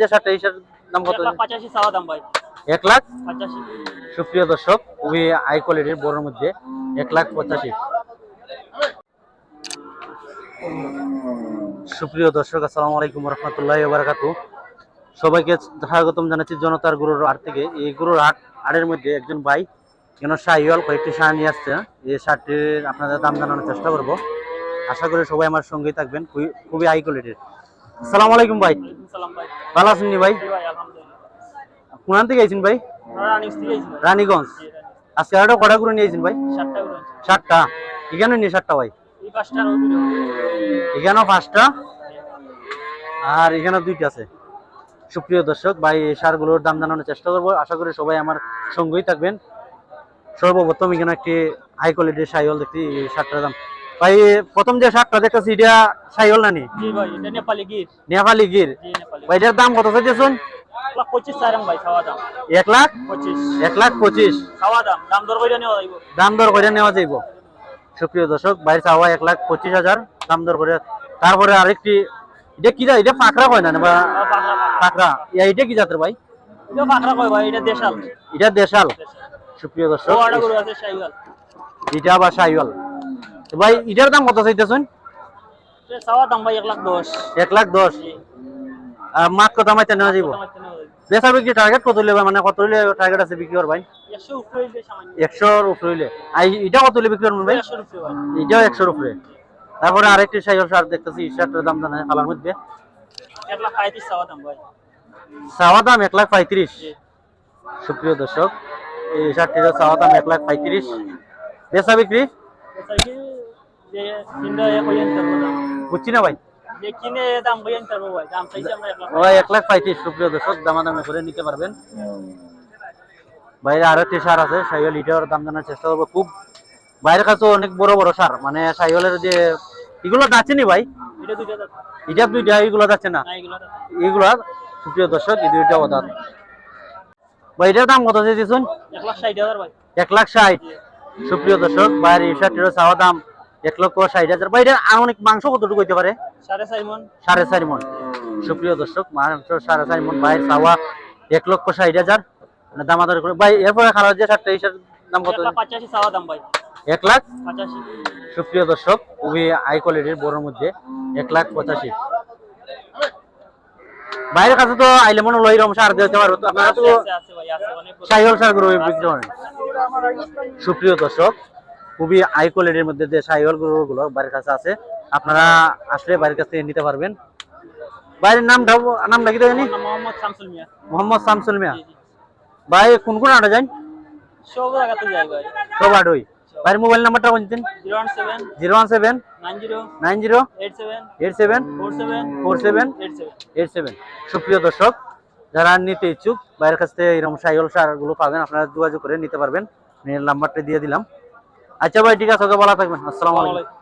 যে এই সার দাম কত? পঁচাশি চাওয়া দাম ভাই। এক লাখ? পঁচাশি। সুপ্রিয় দর্শক খুবই হাই কোয়ালিটির বড়র মধ্যে এক লাখ পঁচাশি। সুপ্রিয় দর্শক আসসালামু আলাইকুম রহমতুল্লাহ বারাকাতু সবাইকে স্বাগতম জানাচ্ছি জনতার গুরুর হাট থেকে। এই গুরুর হাট হাটের মধ্যে একজন ভাই কেন শাহিওয়াল কয়েকটি সার নিয়ে আসছে। এই শার্টটির আপনাদের দাম জানানোর চেষ্টা করব। আশা করি সবাই আমার সঙ্গেই থাকবেন। খুবই- খুবই হাই কোয়ালিটির আসসালামু আলাইকুম ভাই। ভালো আছেন ভাই? কোনান থেকে আইছেন ভাই? রানীগঞ্জ। আজকে আরও কটা করে নিয়ে আইছেন ভাই? এখানে নিয়ে ভাই? এখানেও পাঁচটা। আর এখানে দুইটা আছে। সুপ্রিয় দর্শক ভাই এই সারগুলোর দাম জানানোর চেষ্টা করব। আশা করি সবাই আমার সঙ্গেই থাকবেন। সর্বপ্রথম এখানে একটি হাই কোয়ালিটির সাইওয়াল দেখছি এই সারটার দাম। ভাই প্রথম যে সারটা দেখতেছি এটা সাইওয়াল নানি? জি ভাই এটা নেপালি গির। নেপালি গির। ভাই এটার দাম কত চাইতেছেন? এক লাখ পঁচিশ দাম। এক লাখ? পঁচিশ। দর করে নেওয়া যাইব। সুপ্রিয় দর্শক বাইরে চাওয়া এক লাখ পঁচিশ হাজার দাম দর করে তারপরে আরেকটি এটা কি জাত? এটা পাকড়া হয় না বা আর পাকড়া পাকড়া এটা কি জাতের ভাই? এটা কয় দেশাল। এটা দেশাল। সুপ্রিয় দর্শক এটা আবার সাইওয়াল। ভাই এটার দাম কত চাইতেছেন? চাওয়া দাম ভাই এক লাখ দশ। এক লাখ দশ। জি। কত আমায় নেওয়া যাইব? আমার তো নেওয়া যাইব। বেচা বিক্রি টার্গেট কত হইলে মানে কত হইলে টার্গেট আছে বিক্রি কর ভাই? একশো উপরে হইলে সামান্য। একশোর উপরে হইলে। আর এটা কত হইলে বিক্রি করবেন ভাই? একশোর উপরে ভাই। এটাও একশোর উপরে। তারপরে আরেকটি সাইকেল শার্ট দেখতেছি শার্টের দাম জানা কালার মধ্যে। এক লাখ পঁয়ত্রিশ চাওয়া দাম ভাই। চাওয়া দাম এক লাখ পঁয়ত্রিশ। সুপ্রিয় দর্শক এই শার্টটির চাওয়া দাম এক লাখ পঁয়ত্রিশ। বেচা বিক্রি যে তিনটা এক হইয়া নিতে দাম। বুঝছি না ভাই? যে কিনে দাম হইয়া নিতে ভাই দাম চাইছি আমরা এক এক লাখ পঁয়ত্রিশ সুপ্রিয় দর্শক দামাদামি করে নিতে পারবেন। বাইরে আরও একটি আছে সাইকেল এটার দাম জানার চেষ্টা করব। খুব বাইরের কাছে অনেক বড় বড় সার মানে সাইকেলের যে এগুলো যাচ্ছে নি ভাই? এটা দুইটা এগুলো যাচ্ছে না? এগুলো সুপ্রিয় দর্শক এই দুইটা অদাত ভাই এটার দাম কত এক লাখ ষাট সুপ্রিয় দর্শক বাইরে চাওয়া দাম এক লক্ষ ষাট হাজার। ভাই এটার আনুমানিক মাংস কতটুকু হইতে পারে? সাড়ে চার মন। সাড়ে চারি মন। সুপ্রিয় দর্শক মাংস সাড়ে চারি মন বাইরের চাওয়া এক লক্ষ ষাট হাজার। মানে দামাদার করে ভাই এরপরে খারাপ যে এই দাম কত? পঁচাশি চাওয়া দাম ভাই। এক লাখ? পঁচাশি। সুপ্রিয় দর্শক খুবই হাই কোয়ালিটির বড়র মধ্যে এক লাখ পঁচাশি। বাইরের কাছে তো আইলে মনে হলো এরকম সার দিতে পারব। তো আপনারা তো ভাই। সাইকেল সার বিক্রি করেন সুপ্রিয় দর্শক খুবই হাই কোয়ালিটির মধ্যে যে সাইকেল গরুগুলো বাড়ির কাছে আছে আপনারা আসলে বাড়ির কাছ থেকে নিতে পারবেন। বাইরের নামটা নামটা কি জানি? মোহাম্মদ শামসুল মিয়া। মোহাম্মদ শামসুল মিয়া। ভাই কোন কোন আটা যান? সব যাই ভাই। সব আটই ভাইয়ের মোবাইল নাম্বারটা বলতেন zero one seven zero one seven nine zero nine zero eight seven four seven four seven eight seven. সুপ্রিয় দর্শক যারা নিতে ইচ্ছুক বাইরের কাছ থেকে এরকম সাইকেল সারগুলো পাবেন আপনারা যোগাযোগ করে নিতে পারবেন। মেয়ের নাম্বারটা দিয়ে দিলাম। আচ্ছা ভাই ঠিক আছে ওকে বলা থাকবেন। আসসালামাইকুম